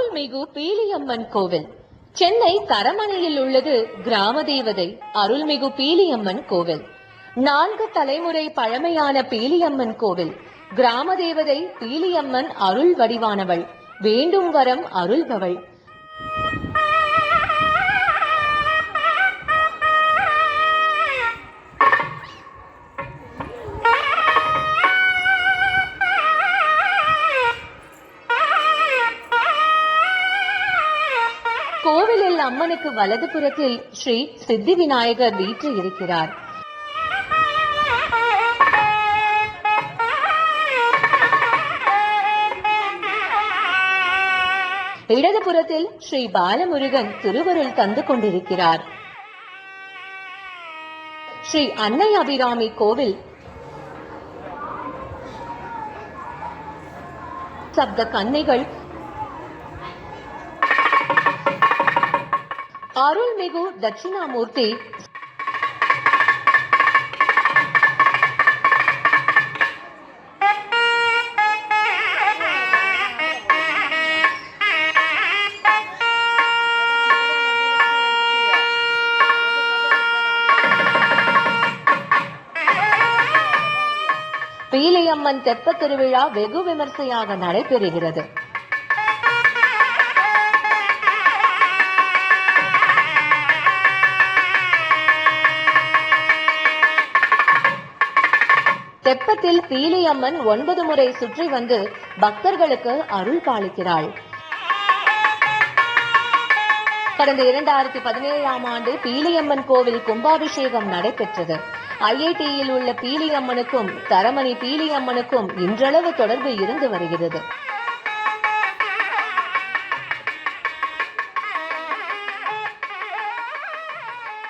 அருள்மிகு பீலியம்மன் கோவில். சென்னை தரமணையில் உள்ளது கிராம தேவதை அருள்மிகு பீலியம்மன் கோவில். நான்கு தலைமுறை பழமையான பீலியம்மன் கோவில். கிராம தேவதை பீலியம்மன் அருள் வடிவானவள். வேண்டும் வரம் அருள்பவள். கோவிலில் அம்மனுக்கு வலது புறத்தில் ஸ்ரீ சித்தி விநாயகர் வீற்று இருக்கிறார் இடதுபுறத்தில் ஸ்ரீ பாலமுருகன் திருவருள் தந்து கொண்டிருக்கிறார். ஸ்ரீ அன்னை அபிராமி கோவில். சப்த கன்னைகள் அருள்மிகு தட்சிணாமூர்த்தி. பீலியம்மன் தெப்ப திருவிழா வெகு விமர்சையாக நடைபெறுகிறது. தெப்பத்தில் பீலியம்மன் ஒன்பது முறை சுற்றி வந்து பக்தர்களுக்கு அருள் பாலிக்கிறாள். கடந்த இரண்டாயிரத்தி பதினேழாம் ஆண்டு பீலியம்மன் கோவில் கும்பாபிஷேகம் நடைபெற்றது. ஐஐடியில் உள்ள பீலியம்மனுக்கும் தரமணி பீலியம்மனுக்கும் இன்றளவு தொடர்பு இருந்து வருகிறது.